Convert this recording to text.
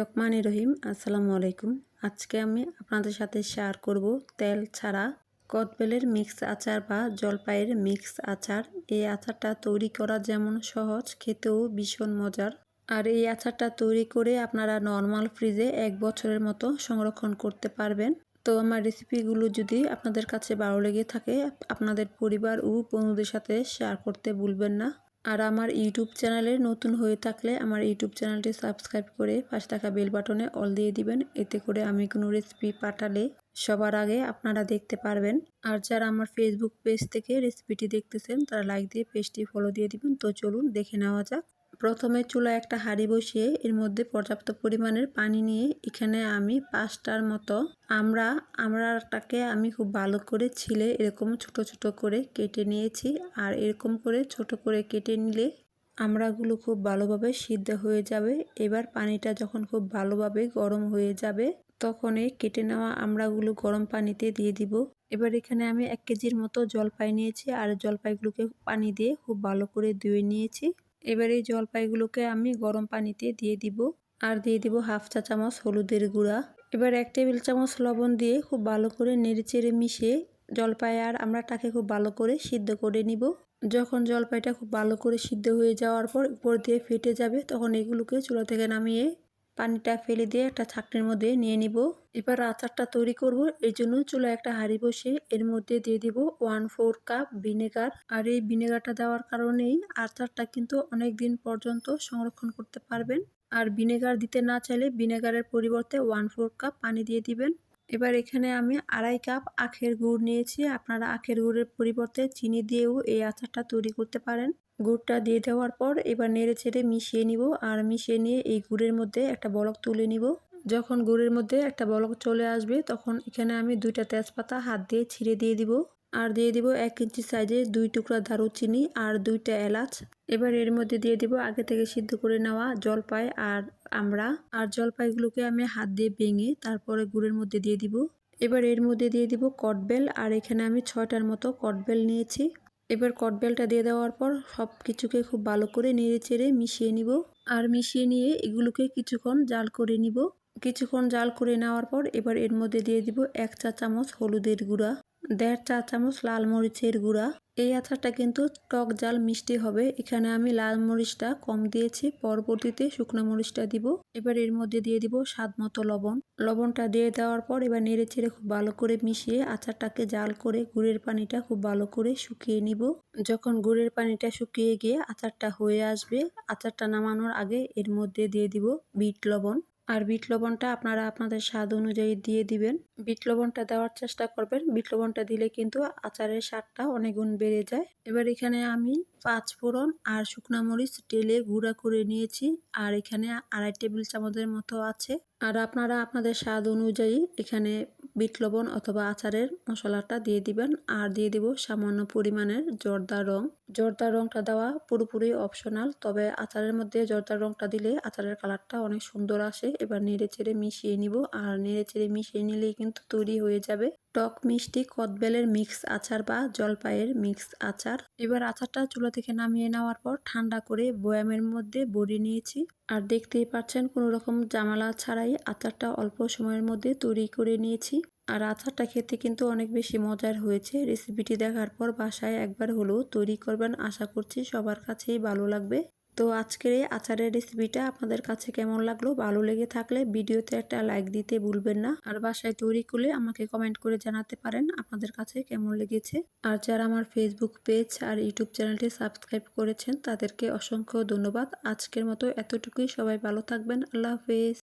রহমান রহিম, আসসালামু আলাইকুম। আজকে আমি আপনাদের সাথে শেয়ার করব তেল ছাড়া কদবেলের মিক্স আচার বা জলপাইয়ের মিক্স আচার। এই আচারটা তৈরি করা যেমন সহজ, খেতেও ভীষণ মজার। আর এই আচারটা তৈরি করে আপনারা নর্মাল ফ্রিজে এক বছরের মতো সংরক্ষণ করতে পারবেন। তো আমার রেসিপিগুলো যদি আপনাদের কাছে ভালো লেগে থাকে, আপনাদের পরিবার ও বন্ধুদের সাথে শেয়ার করতে ভুলবেন না। আর আমার ইউটিউব চ্যানেলে নতুন হয়ে থাকলে আমার ইউটিউব চ্যানেলটি সাবস্ক্রাইব করে পাশে থাকা বেল বাটনে অল দিয়ে দিবেন। এতে করে আমি কোনো রেসিপি পাঠালে সবার আগে আপনারা দেখতে পারবেন। আর যারা আমার ফেসবুক পেজ থেকে রেসিপিটি দেখতেছেন, তারা লাইক দিয়ে পেজটি ফলো দিয়ে দিবেন। তো চলুন দেখে নেওয়া যাক। প্রথমে চুলায় একটা হাঁড়ি বসিয়ে এর মধ্যে পর্যাপ্ত পরিমাণের পানি নিয়ে এখানে আমি পাঁচটার মতো আমরা, আমরাটাকে আমি খুব ভালো করে ছিলে এরকম ছোট ছোট করে কেটে নিয়েছি। আর এরকম করে ছোট করে কেটে নিলে আমড়াগুলো খুব ভালোভাবে সিদ্ধ হয়ে যাবে। এবার পানিটা যখন খুব ভালোভাবে গরম হয়ে যাবে তখন এই কেটে নেওয়া আমড়াগুলো গরম পানিতে দিয়ে দিব। এবার এখানে আমি এক কেজির মতো জলপাই নিয়েছি। আর জলপাইগুলোকে পানি দিয়ে খুব ভালো করে ধুয়ে নিয়েছি। এবার এই জলপাইগুলোকে আমি গরম পানিতে দিয়ে দিব। আর দিয়ে দিব হাফ চা চামচ হলুদের গুঁড়া। এবার এক টেবিল চামচ লবণ দিয়ে খুব ভালো করে নেড়ে চেড়ে মিশিয়ে জলপাই আর আমরাটাকে খুব ভালো করে সিদ্ধ করে নিব। যখন জলপাইটা খুব ভালো করে সিদ্ধ হয়ে যাওয়ার পর উপর দিয়ে ফেটে যাবে, তখন এগুলোকে চুলা থেকে নামিয়ে পানিটা ফেলে দিয়ে একটা ছাকনির মধ্যে নিয়ে নিব। এবার আচারটা তৈরি করব। এর জন্য চুলা একটা হাঁড়ি বসে এর মধ্যে দিয়ে দিব ওয়ান ফোর কাপ ভিনেগার আর এই ভিনেগারটা দেওয়ার কারণেই আচারটা কিন্তু অনেক দিন পর্যন্ত সংরক্ষণ করতে পারবেন। আর ভিনেগার দিতে না চাইলে ভিনেগারের পরিবর্তে ওয়ান ফোর কাপ পানি দিয়ে দিবেন। এবার এখানে আমি আড়াই কাপ আখের গুড় নিয়েছি। আপনারা আখের গুড়ের পরিবর্তে চিনি দিয়েও এই আচারটা তৈরি করতে পারেন। গুড়টা দিয়ে দেওয়ার পর এবার নেড়ে ছেড়ে মিশিয়ে নিব আর মিশিয়ে নিয়ে এই গুড়ের মধ্যে একটা বলক তুলে নিব। যখন গুড়ের মধ্যে একটা বলক চলে আসবে তখন এখানে আমি দুইটা তেজপাতা হাত দিয়ে ছিঁড়ে দিয়ে দিব। আর দিয়ে দিব এক ইঞ্চি সাইজে দুই টুকরা দারুচিনি আর দুইটা এলাচ। এবার এর মধ্যে দিয়ে দিব আগে থেকে সিদ্ধ করে নেওয়া জলপাই আর আমরা আর জলপাইগুলোকে আমি হাত দিয়ে ভেঙে তারপরে গুড়ের মধ্যে দিয়ে দিব। এবার এর মধ্যে দিয়ে দিব কটবেল আর এখানে আমি ছয়টার মতো কটবেল নিয়েছি। এবার কটবেলটা দিয়ে দেওয়ার পর সব কিছুকে খুব ভালো করে নেড়ে চেড়ে মিশিয়ে নিব। আর মিশিয়ে নিয়ে এগুলোকে কিছুক্ষণ জাল করে নিব। কিছুক্ষণ জাল করে নেওয়ার পর এবার এর মধ্যে দিয়ে দিব এক চা চামচ হলুদের গুঁড়া। দেড় চা চামচ লাল মরিচের গুঁড়া। এই আচারটা কিন্তু টক জাল মিষ্টি হবে। এখানে আমি লাল মরিচটা কম দিয়েছি। পরবর্তীতে শুকনো মরিচটা দিব। এবার এর মধ্যে দিয়ে দিব স্বাদ মতো লবণ। লবণটা দিয়ে দেওয়ার পর এবার নেড়ে চেড়ে খুব ভালো করে মিশিয়ে আচারটাকে জাল করে গুড়ের পানিটা খুব ভালো করে শুকিয়ে নিব। যখন গুড়ের পানিটা শুকিয়ে গিয়ে আচারটা হয়ে আসবে, আচারটা নামানোর আগে এর মধ্যে দিয়ে দিব বিট লবণ। আর বিট লবণটা আপনারা আপনাদের স্বাদ অনুযায়ী দিয়ে দিবেন। বিট লবণটা দেওয়ার চেষ্টা করবেন। বিট লবণটা দিলে কিন্তু আচারের স্বাদটা অনেক গুণ বেড়ে যায়। এবার এখানে আমি পাঁচ ফোড়ন আর শুকনা মরিচ টেলে গুঁড়া করে নিয়েছি। আর এখানে আড়াই টেবিল চামচের মতো আছে। আর আপনারা আপনাদের স্বাদ অনুযায়ী এখানে বিট লবণ অথবা আচারের মশলাটা দিয়ে দিবেন। আর দিয়ে দিব সামান্য পরিমাণের জর্দা রং। জর্দা রংটা দেওয়া পুরোপুরি অপশনাল তবে আচারের মধ্যে জর্দার রংটা দিলে আচারের কালারটা অনেক সুন্দর আসে। এবার নেড়ে চেড়ে মিশিয়ে নিব, আর নেড়ে চেড়ে মিশিয়ে নিলেই কিন্তু তৈরি হয়ে যাবে টক মিষ্টি কদবেলের মিক্স আচার বা জলপাইয়ের মিক্স আচার। এবার আচারটা চুলা থেকে নামিয়ে নেওয়ার পর ঠান্ডা করে বয়ামের মধ্যে বড়ি নিয়েছি। আর দেখতেই পাচ্ছেন কোনো রকম জামালা ছাড়াই আচারটা অল্প সময়ের মধ্যে তৈরি করে নিয়েছি। আর আচারটা খেতে কিন্তু অনেক বেশি মজার হয়েছে। রেসিপিটি দেখার পর বাসায় একবার হলেও তৈরি করবেন আশা করছি সবার কাছেই ভালো লাগবে। তো আজকের এই আচারের রেসিপিটা আপনাদের কাছে কেমন লাগল? ভালো লেগে থাকলে ভিডিওতে একটা লাইক দিতে ভুলবেন না। আর বাসায় তৈরি করলে আমাকে কমেন্ট করে জানাতে পারেন আপনাদের কাছে কেমন লেগেছে। আর যারা আমার ফেসবুক পেজ আর ইউটিউব চ্যানেলটি সাবস্ক্রাইব করেছেন, তাদেরকে অসংখ্য ধন্যবাদ। আজকের মতো এতটুকুই। সবাই ভালো থাকবেন। আল্লাহ হাফেজ।